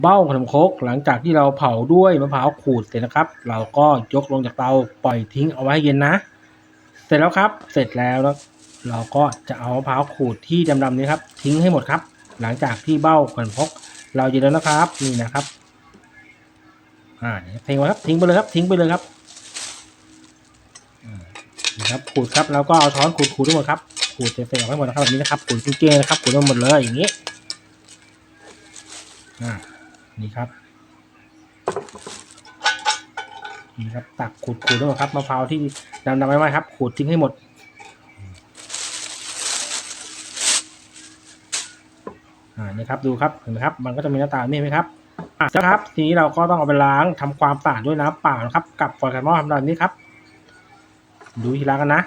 เบ้าขนมครกหลังจากที่เราเผาด้วยมะพร้าวขูดเสร็จนะครับ เราก็ยกลงจากเตาปล่อยทิ้งเอาไว้ให้เย็นนะ เสร็จแล้วครับ เสร็จแล้วแล้วเราก็จะเอามะพร้าวขูดที่ดำๆนี้ครับ ทิ้งให้หมดครับ หลังจากที่เบ้าขนมครกเราเย็นแล้วนะครับนี่นะครับอ่าทิ้งไว้ครับทิ้งไปเลยครับ ทิ้งไปเลยครับอ่านี่ครับขูดครับแล้วก็เอาช้อนขูดขูดทั้งหมดครับขูดเศษๆออกให้หมดนะครับแบบนี้นะครับขูดเกลี้ยงๆนะครับขูดทั้งหมดเลยอย่างนี้อ่า นี่ครับนี่ครับตักขูดขูดด้วยครับมะพร้าวที่ดำดำไว้ไครับ ขูดทิ้งให้หมด อ่านี่ครับดูครับเห็นไหมครับ มันก็จะมีหน้าตานี่เห็นไหมครับอะแล้วครับ ทีนี้เราก็ต้องเอาไปล้างทำความสะอาดด้วยน้ำเปล่านะครับ กับฟอยล์แคมอทำแบบนี้ครับ ดูทีละกันนะ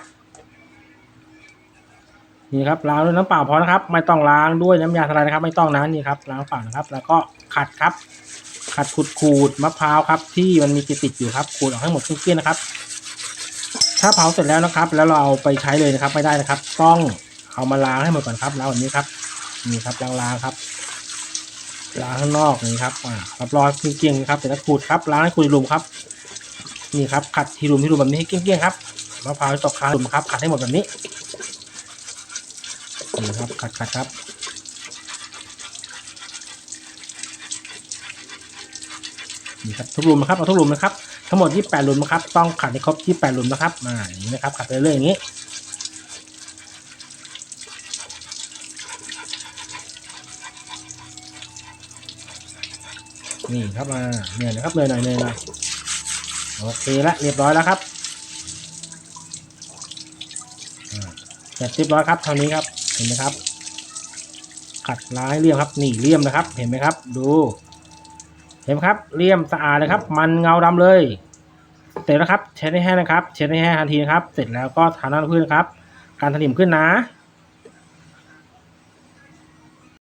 นี่ครับล้างด้วยน้ำเปล่าพอนะครับ ไม่ต้องล้างด้วยน้ำยาทลายนะครับ ไม่ต้องนะนี่ครับล้างเปล่านะครับ แล้วก็ขัดครับ ขัดขูดขูดมะพร้าวครับ ที่มันมีติดติดอยู่ครับขูดออกให้หมดเกลี้ยงๆนะครับ ถ้าเผาเสร็จแล้วนะครับ แล้วเราเอาไปใช้เลยนะครับ ไม่ได้นะครับ ต้องเอามาล้างให้หมดก่อนครับล้างแบบนี้ครับนี่ครับล้างล้างๆครับล้างข้างนอกนี่ครับอ่ารับรอยเกลี้ยงๆครับเสร็จแล้วขูดครับล้างให้ขูดหลุมครับ นี่ครับขัดที่หลุมที่หลุมแบบนี้ให้เกลี้ยงๆครับมะพร้าวที่ตกค้างหลุมครับขัดให้หมดแบบนี้ นี่ครับขัดขัดครับนี่ครับทุกหลุมนะครับเอาทุกหลุมนะครับทั้งหมด28หลุมนะครับ ต้องขัดให้ครบ28หลุมนะครับมาอย่างนี้นะครับขัดไปเรื่อยอย่างนี้นี่ครับมาเหนื่อยนะครับเหนื่อยหน่อยเหนื่อยหน่อยโอเคละเรียบร้อยแล้วครับเสร็จเรียบร้อยครับเท่านี้ครับ เห็นไหมครับ ขัดล้ายให้เรียมครับ นี่เลี่ยมนะครับ เห็นไหมครับ ดู เห็นไหมครับเลี่ยมสะอาดเลยครับ มันเงาดำเลยเสร็จแล้วครับเช็ดให้แห้งนะครับ เช็ดให้แห้งทันทีนะครับ เสร็จแล้วก็ทาน้ำพืชนะครับ การถนิมขึ้นนะ